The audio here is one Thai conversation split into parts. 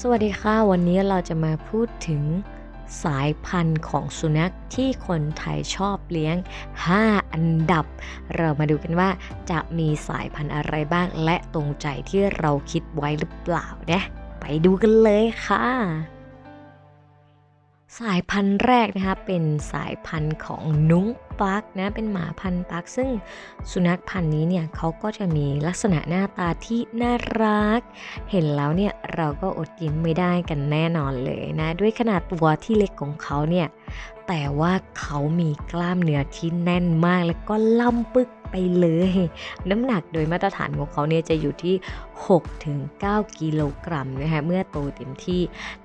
สวัสดีค่ะ วันนี้เราจะมาพูดถึงสายพันธุ์ของสุนัขที่คนไทยชอบเลี้ยง 5 อันดับ เรามาดูกันว่าจะมีสายพันธุ์อะไรบ้าง และตรงใจที่เราคิดไว้หรือเปล่านะ ไปดูกันเลยค่ะ สายพันธุ์แรกนะคะเป็นสายพันธุ์ของนุ้งปักนะเป็นหมาพันธุ์ปัก ซึ่งสุนัขพันธุ์นี้เนี่ยเขาก็จะมีลักษณะหน้าตาที่น่ารัก เห็นแล้วเนี่ยเราก็อดยิ้มไม่ได้กันแน่นอนเลยนะด้วยขนาดตัวที่เล็กของเขาเนี่ยแต่ว่าเขามีกล้ามเนื้อที่แน่นมากแล้วก็ล่ำปึกไปเลย น้ำหนักโดยมาตรฐานของเขาเนี่ยจะอยู่ที่ 6-9 กิโลกรัมนะคะเมื่อโตเต็มที่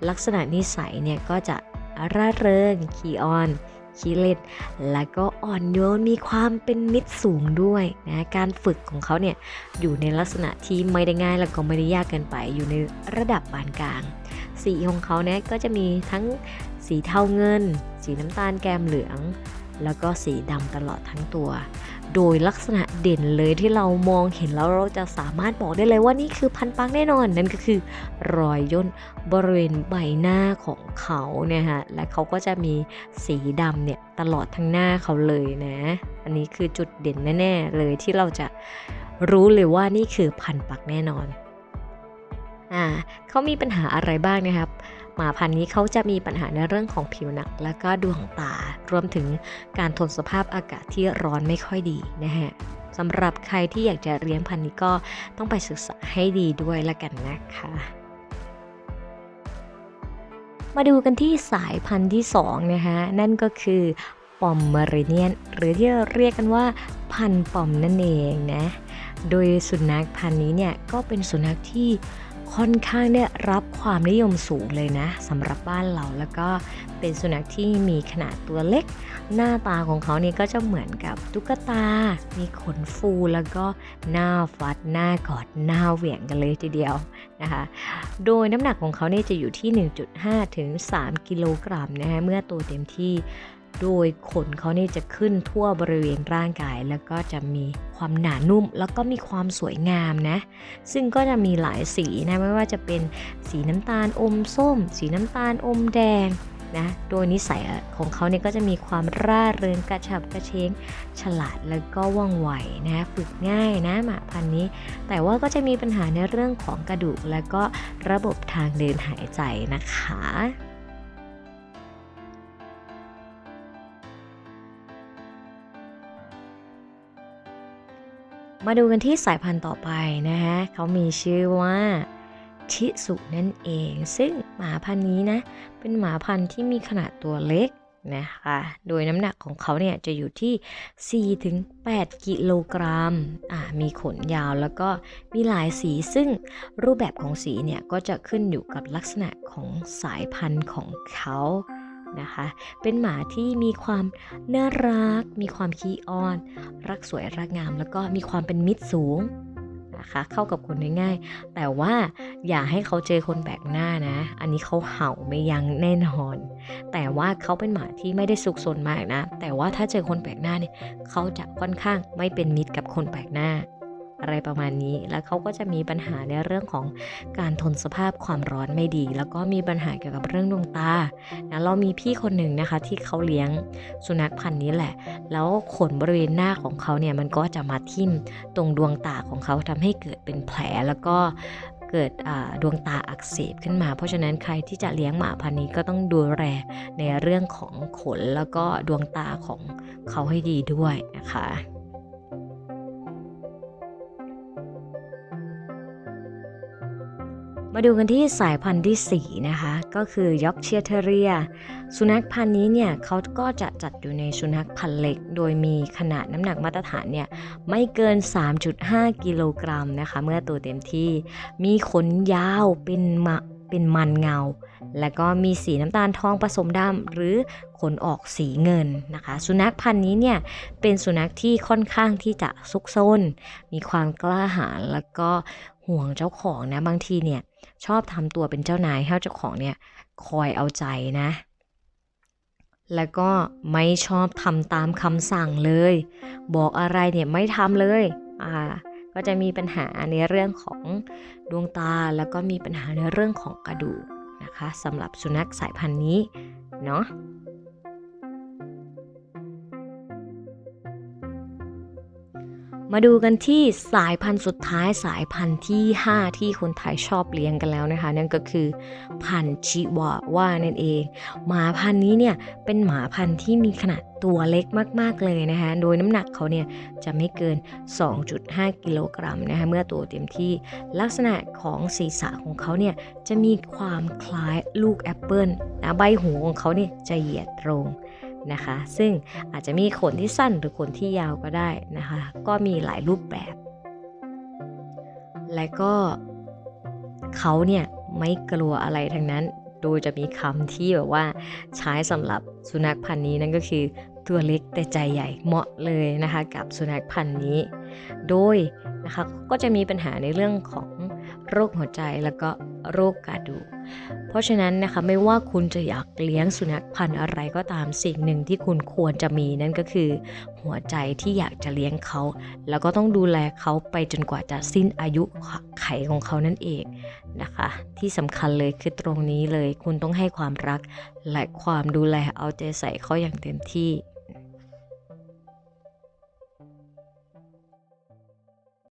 ลักษณะนิสัยเนี่ยก็จะ ร่าเริงขี้อ่อนขี้เล่นและก็อ่อนโยนมีความเป็นมิตรสูงด้วยนะการฝึกของเขาเนี่ยอยู่ในลักษณะที่ไม่ได้ง่ายแล้วก็ไม่ได้ยากเกินไปอยู่ในระดับปานกลาง สีของเขาเนี่ยก็จะมีทั้งสีเทาเงิน สีน้ำตาลแกมเหลือง แล้วก็สีดำตลอดทั้งตัว โดยลักษณะเด่นเลยที่เรามองเห็นแล้วเราจะสามารถบอกได้เลยว่านี่คือพันปังแน่นอนนั่นก็คือ รอยย่นบริเวณใบหน้าของเขาเนี่ยฮะและเขาก็จะมีสีดำเนี่ยตลอดทั้งหน้าเขาเลยนะ อันนี้คือจุดเด่นแน่ๆเลยที่เราจะรู้เลยว่านี่คือพันปักแน่นอนอ่าเขามีปัญหาอะไรบ้างนะครับ มาพันธุ์นี้เขาจะมีปัญหาในเรื่องของผิวหนังและก็ดวงตา รวมถึงการทนสภาพอากาศที่ร้อนไม่ค่อยดีนะฮะสำหรับใครที่อยากจะเลี้ยงพันธุ์นี้ก็ต้องไปศึกษาให้ดีด้วยละกันนะคะมาดูกันที่สายพันธุ์ที่2นะคะนั่นก็คือปอมเมริเนียน หรือที่เราเรียกกันว่าพันธุ์ปอมนั่นเองนะ โดยสุนัขพันธุ์นี้เนี่ยก็เป็นสุนัขที่ ค่อนข้างได้รับความนิยมสูงเลยนะสำหรับบ้านเราแล้วก็เป็นสุนัขที่มีขนาดตัวเล็ก หน้าตาของเขานี่ก็จะเหมือนกับตุ๊กตา มีขนฟูแล้วก็หน้าฟัดหน้ากอดหน้าเหวี่ยงกันเลยทีเดียวนะคะ โดยน้ำหนักของเขาเนี่ยจะอยู่ที่ 1.5 ถึง 3 กิโลกรัมนะคะเมื่อโตเต็มที่ โดยขนเขานี่จะขึ้นทั่วบริเวณร่างกาย แล้วก็จะมีความหนานุ่ม แล้วก็มีความสวยงามนะ ซึ่งก็จะมีหลายสีนะไม่ว่าจะเป็นสีน้ำตาลอมส้ม สีน้ำตาลอมแดงนะโดยนิสัยของเขาเนี่ยก็จะมีความร่าเริงกระฉับกระเฉงฉลาดแล้วก็ว่องไวนะฝึกง่ายนะหมาพันนี้ แต่ว่าก็จะมีปัญหาในเรื่องของกระดูก และก็ระบบทางเดินหายใจนะคะ มาดูกันที่สายพันธุ์ต่อไปนะฮะเขามีชื่อว่าชิสุนั่นเอง ซึ่งหมาพันธุ์นี้นะ เป็นหมาพันธุ์ที่มีขนาดตัวเล็กนะคะ โดยน้ำหนักของเขาเนี่ยจะอยู่ที่ 4-8 กิโลกรัม อ่า มีขนยาวแล้วก็มีหลายสีซึ่งรูปแบบของสีเนี่ย ก็จะขึ้นอยู่กับลักษณะของสายพันธุ์ของเขา นะคะ เป็นหมาที่มีความน่ารัก มีความขี้อ้อน รักสวยรักงาม แล้วก็มีความเป็นมิตรสูงนะคะเข้ากับคนได้ง่าย แต่ว่าอย่าให้เขาเจอคนแปลกหน้านะ อันนี้เขาเห่าไม่ยั้งแน่นอน แต่ว่าเขาเป็นหมาที่ไม่ได้สุกสนมากนะ แต่ว่าถ้าเจอคนแปลกหน้าเนี่ยเขาจะค่อนข้างไม่เป็นมิตรกับคนแปลกหน้า อะไรประมาณนี้ แล้วเขาก็จะมีปัญหาในเรื่องของการทนสภาพความร้อนไม่ดี แล้วก็มีปัญหาเกี่ยวกับเรื่องดวงตานะเรามีพี่คนหนึ่งนะคะ ที่เขาเลี้ยงสุนัขพันธุ์นี้แหละ แล้วขนบริเวณหน้าของเขาเนี่ยมันก็จะมาทิ่มตรงดวงตาของเขาทำให้เกิดเป็นแผลแล้วก็เกิดดวงตาอักเสบขึ้นมา เพราะฉะนั้นใครที่จะเลี้ยงหมาพันธุ์นี้ก็ต้องดูแลในเรื่องของขนแล้วก็ดวงตาของเขาให้ดีด้วยนะคะ มาดูกันที่สายพันธุ์ที่ 4 นะคะ ก็คือยอกเชียเทเรีย สุนัขพันธุ์นี้เนี่ยเขาก็จะจัดอยู่ในสุนัขพันธุ์เล็ก โดยมีขนาดน้ำหนักมาตรฐานเนี่ยไม่เกิน 3.5 กิโลกรัมนะคะ เมื่อตัวเต็มที่มีขนยาวเป็นมะเป็นมันเงา แล้วก็มีสีน้ำตาลทองผสมดำหรือขนออกสีเงินนะคะ สุนัขพันธุ์นี้เนี่ยเป็นสุนัขที่ค่อนข้างที่จะซุกซนมีความกล้าหาญแล้วก็ห่วงเจ้าของนะบางทีเนี่ย ชอบทำตัวเป็นเจ้านายให้เจ้าของเนี่ยคอยเอาใจนะ แล้วก็ไม่ชอบทำตามคำสั่งเลย บอกอะไรเนี่ยไม่ทำเลยอ่าก็จะมีปัญหาในเรื่องของดวงตาแล้วก็มีปัญหาในเรื่องของกระดูกนะคะสำหรับสุนัขสายพันธุ์นี้เนาะ มาดูกันที่สายพันธุ์สุดท้ายสายพันธุ์ที่ 5 ที่คนไทยชอบเลี้ยงกันแล้วนะคะ นั่นก็คือพันธุ์ชิวาว่านั่นเอง หมาพันธุ์นี้เนี่ยเป็นหมาพันธุ์ที่มีขนาดตัวเล็กมาก ๆ เลยนะคะ โดยน้ำหนักเขาเนี่ยจะไม่เกิน 2.5 กิโลกรัมนะคะ เมื่อตัวเต็มที่ ลักษณะของศีรษะของเขาเนี่ยจะมีความคล้ายลูกแอปเปิลนะ ใบหูของเขาเนี่ยจะเหยียดตรง นะคะ ซึ่งอาจจะมีขนที่สั้นหรือขนที่ยาวก็ได้นะคะ ก็มีหลายรูปแบบ และก็เขาเนี่ยไม่กลัวอะไรทั้งนั้น โดยจะมีคำที่แบบว่าใช้สำหรับสุนัขพันธุ์นี้นั่นก็คือตัวเล็กแต่ใจใหญ่เหมาะเลยนะคะกับสุนัขพันธุ์นี้ โดยนะคะก็จะมีปัญหาในเรื่องของโรคหัวใจแล้วก็โรคกระดูก เพราะฉะนั้นนะคะไม่ว่าคุณจะอยากเลี้ยงสุนัขพันธุ์อะไรก็ตามสิ่งหนึ่งที่คุณควรจะมีนั่นก็คือ หัวใจที่อยากจะเลี้ยงเขา แล้วก็ต้องดูแลเขาไปจนกว่าจะสิ้นอายุไขของเขานั่นเองนะคะ ที่สำคัญเลยคือตรงนี้เลยคุณต้องให้ความรัก และความดูแลเอาใจใส่เขาอย่างเต็มที่